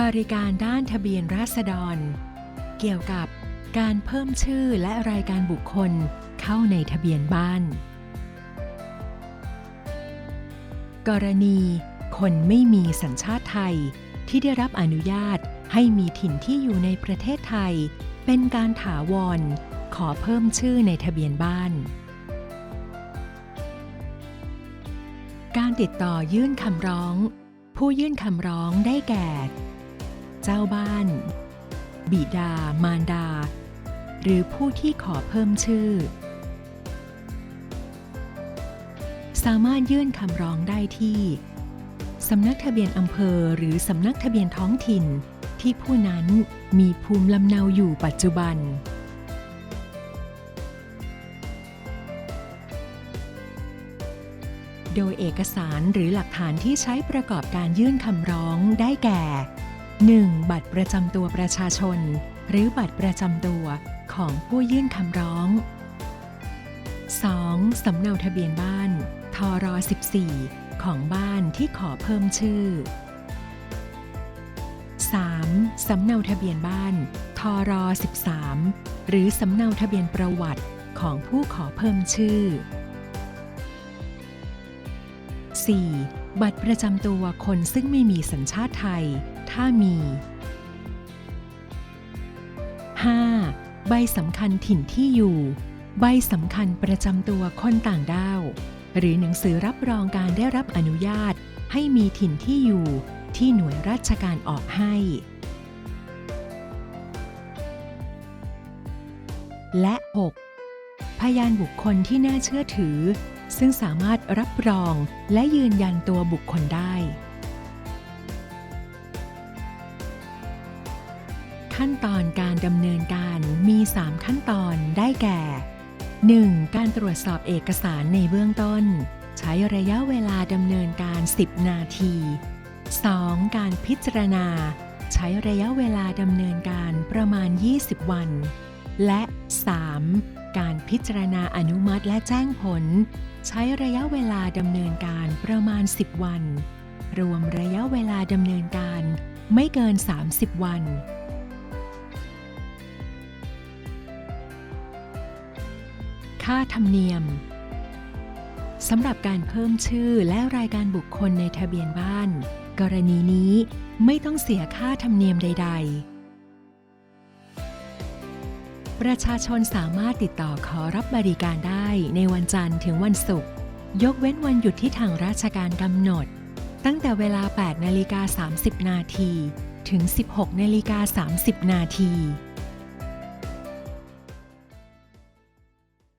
บริการด้านทะเบียนราษฎร เกี่ยวกับการเพิ่มชื่อและรายการบุคคลเข้าในทะเบียนบ้าน กรณี คนไม่มีสัญชาติไทย ที่ได้รับอนุญาตให้มีถิ่นที่อยู่ในประเทศไทย เป็นการถาวร ขอเพิ่มชื่อในทะเบียนบ้าน การติดต่อยื่นคำร้อง ผู้ยื่นคำร้องได้แก่ เจ้าบ้าน บิดา มารดา หรือผู้ที่ขอเพิ่มชื่อ สามารถยื่นคำร้องได้ที่สำนักทะเบียนอำเภอหรือสำนักทะเบียนท้องถิ่นที่ผู้นั้นมีภูมิลำเนาอยู่ปัจจุบัน โดยเอกสารหรือหลักฐานที่ใช้ประกอบการยื่นคำร้องได้แก่ 1. บัตรประจำตัวประชาชน หรือบัตรประจำตัวของผู้ยื่นคำร้อง 2. สำเนาทะเบียนบ้านทร14 ของบ้านที่ขอเพิ่มชื่อ 3. สำเนาทะเบียนบ้านทร13 หรือสำเนาทะเบียนประวัติของผู้ขอเพิ่มชื่อ 4. บัตรประจำตัวคนซึ่งไม่มีสัญชาติไทย ถ้ามี 5. ใบสำคัญถิ่นที่อยู่ ใบสำคัญประจำตัวคนต่างด้าว หรือหนังสือรับรองการได้รับอนุญาต ให้มีถิ่นที่อยู่ที่หน่วยราชการออกให้ และ 6. พยานบุคคลที่น่าเชื่อถือ ซึ่งสามารถรับรองและยืนยันตัวบุคคลได้ ขั้นตอนการดำเนินการมี 3 ขั้นตอนได้แก่ 1. การตรวจสอบเอกสารในเบื้องต้น ใช้ระยะเวลาดำเนินการ 10 นาที 2. การพิจารณา ใช้ระยะเวลาดำเนินการประมาณ 20 วัน และ 3. การพิจารณาอนุมัติและแจ้งผล ใช้ระยะเวลาดำเนินการประมาณ 10 วัน รวมระยะเวลาดำเนินการไม่เกิน 30 วัน ค่าธรรมเนียมสำหรับการเพิ่มชื่อและรายการบุคคลในทะเบียนบ้าน กรณีนี้ไม่ต้องเสียค่าธรรมเนียมใด ๆ ประชาชนสามารถติดต่อขอรับบริการได้ในวันจันทร์ถึงวันศุกร์ยกเว้นวันหยุดที่ทางราชการกำหนด ตั้งแต่เวลา 8 นาฬิกา 30 นาที ถึง 16 นาฬิกา 30 นาที